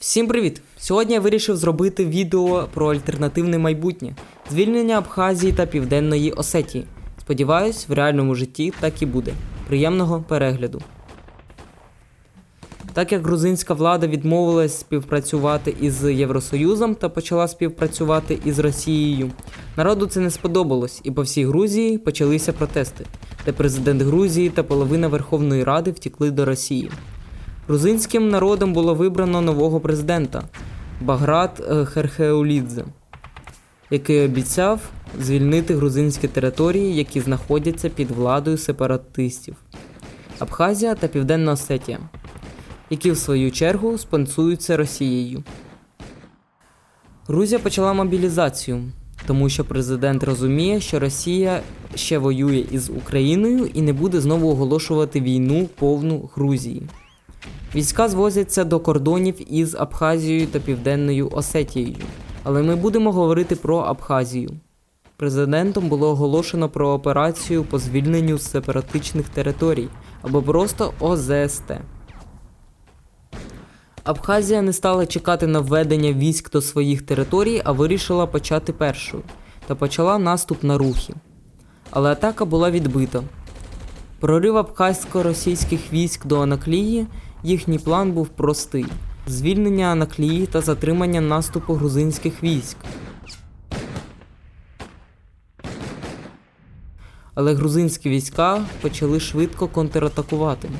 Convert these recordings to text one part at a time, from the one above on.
Всім привіт! Сьогодні я вирішив зробити відео про альтернативне майбутнє, звільнення Абхазії та Південної Осетії. Сподіваюсь, в реальному житті так і буде. Приємного перегляду. Так як грузинська влада відмовилась співпрацювати із Євросоюзом та почала співпрацювати із Росією, народу це не сподобалось, і по всій Грузії почалися протести, де президент Грузії та половина Верховної Ради втікли до Росії. Грузинським народом було вибрано нового президента Баграт е, Херхеулідзе, який обіцяв звільнити грузинські території, які знаходяться під владою сепаратистів Абхазія та Південна Осетія, які в свою чергу спонсуються Росією. Грузія почала мобілізацію, тому що президент розуміє, що Росія ще воює із Україною і не буде знову оголошувати війну повну Грузії. Війська звозяться до кордонів із Абхазією та Південною Осетією. Але ми будемо говорити про Абхазію. Президентом було оголошено про операцію по звільненню сепаратичних територій або просто ОЗСТ. Абхазія не стала чекати на введення військ до своїх територій, а вирішила почати першою та почала наступ на рухи. Але атака була відбита. Прорив абхазько-російських військ до Анаклії їхній план був простий: звільнення Анаклії та затримання наступу грузинських військ. Але грузинські війська почали швидко контратакувати.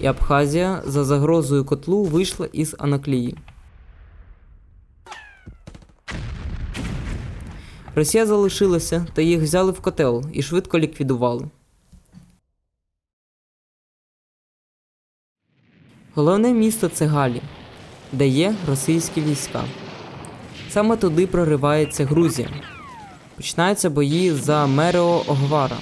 І Абхазія за загрозою котлу вийшла із Анаклії. Росія залишилася, та їх взяли в котел і швидко ліквідували. Головне місто це Галі, де є російські війська. Саме туди проривається Грузія. Починаються бої за Мерео Огвара.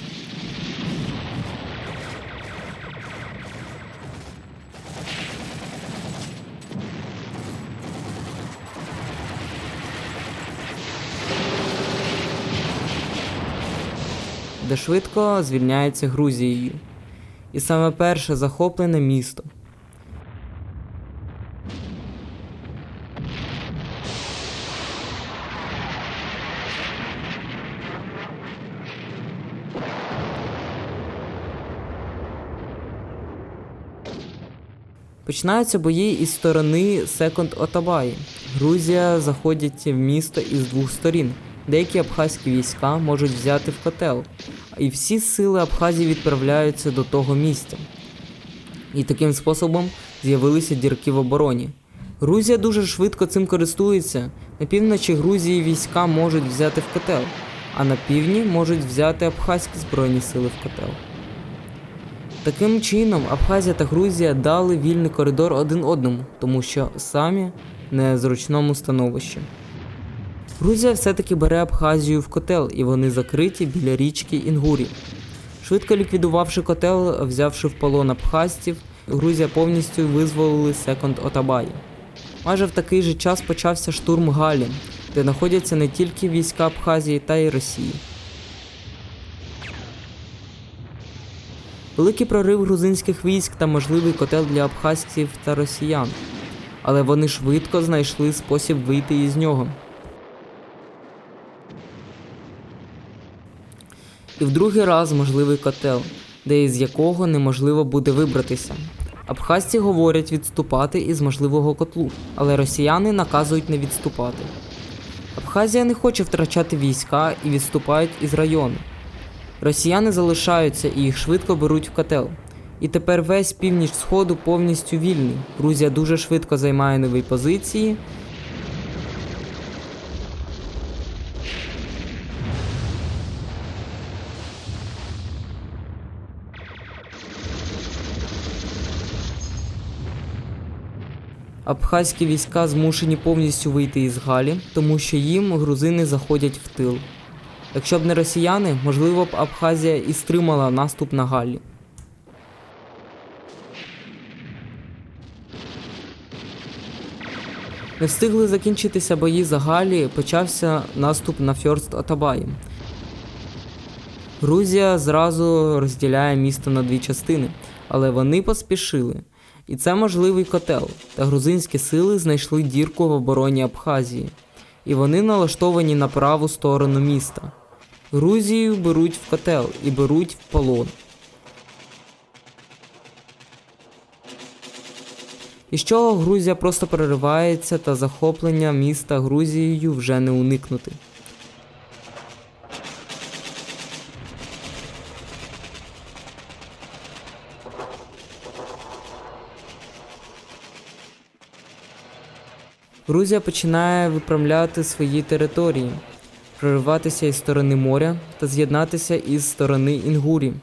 Де швидко звільняється Грузією. І саме перше захоплене місто. Починаються бої із сторони Секонд Отабаї. Грузія заходить в місто із двох сторін. Деякі абхазькі війська можуть взяти в котел, і всі сили Абхазії відправляються до того місця. І таким способом з'явилися дірки в обороні. Грузія дуже швидко цим користується. На півночі Грузії війська можуть взяти в котел, а на півдні можуть взяти абхазькі збройні сили в котел. Таким чином, Абхазія та Грузія дали вільний коридор один одному, тому що самі не в зручному становищі. Грузія все-таки бере Абхазію в котел, і вони закриті біля річки Інгурі. Швидко ліквідувавши котел, взявши в полон абхазців, Грузія повністю визволили секонд Отабаї. Майже в такий же час почався штурм Галі, де знаходяться не тільки війська Абхазії та й Росії. Великий прорив грузинських військ та можливий котел для абхазців та росіян. Але вони швидко знайшли спосіб вийти із нього. І в другий раз можливий котел, де із якого неможливо буде вибратися. Абхазці говорять відступати із можливого котлу, але росіяни наказують не відступати. Абхазія не хоче втрачати війська і відступають із району. Росіяни залишаються і їх швидко беруть в котел. І тепер весь північ сходу повністю вільний. Грузія дуже швидко займає нові позиції. Абхазькі війська змушені повністю вийти із Галі, тому що їм грузини заходять в тил. Якщо б не росіяни, можливо б Абхазія і стримала наступ на Галі. Не встигли закінчитися бої за Галі, почався наступ на Фьорст Отабаї. Грузія зразу розділяє місто на дві частини, але вони поспішили. І це можливий котел, та грузинські сили знайшли дірку в обороні Абхазії, і вони налаштовані на праву сторону міста. Грузію беруть в котел і беруть в полон. Із чого Грузія просто переривається та захоплення міста Грузією вже не уникнути. Грузія починає виправляти свої території, прориватися із сторони моря та з'єднатися із сторони Інгурі.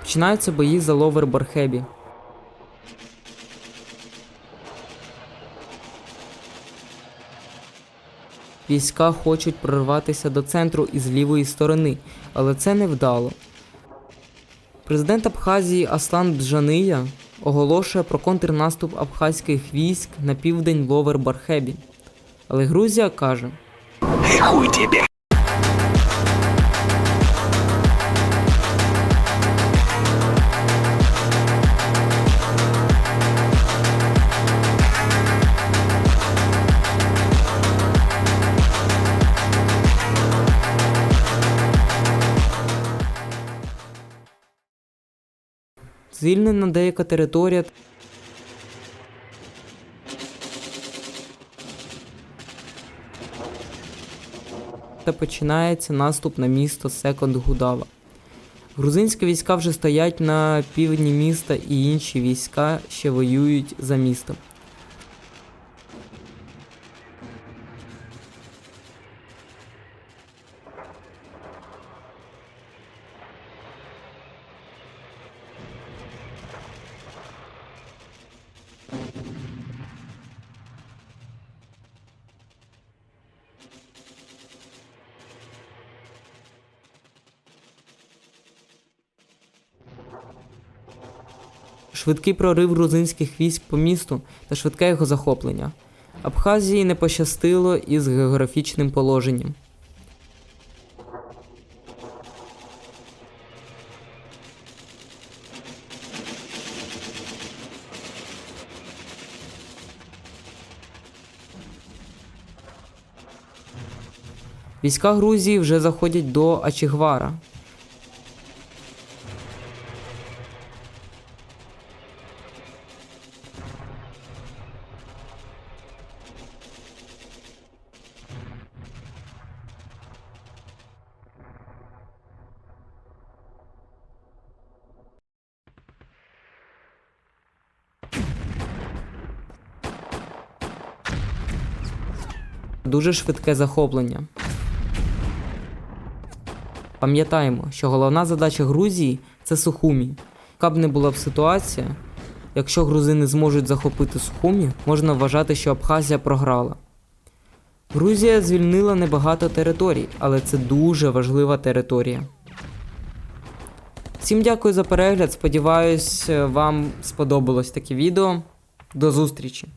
Починаються бої за ловер Бархебі. Війська хочуть прорватися до центру із лівої сторони, але це не вдало. Президент Абхазії Аслан Бжания оголошує про контрнаступ абхазьких військ на південь ловер Бархебі. Але Грузія каже: Хуй тебе. Звільнена деяка територія. Та починається наступ на місто Секонд Гудава. Грузинські війська вже стоять на півдні міста, і інші війська ще воюють за містом. Швидкий прорив грузинських військ по місту та швидке його захоплення. Абхазії не пощастило із географічним положенням. Війська Грузії вже заходять до Ачігвара, дуже швидке захоплення. Пам'ятаємо, що головна задача Грузії це Сухумі. Яка б не була б ситуація, якщо грузини зможуть захопити Сухумі, можна вважати, що Абхазія програла. Грузія звільнила небагато територій, але це дуже важлива територія. Всім дякую за перегляд. Сподіваюсь, вам сподобалось таке відео. До зустрічі!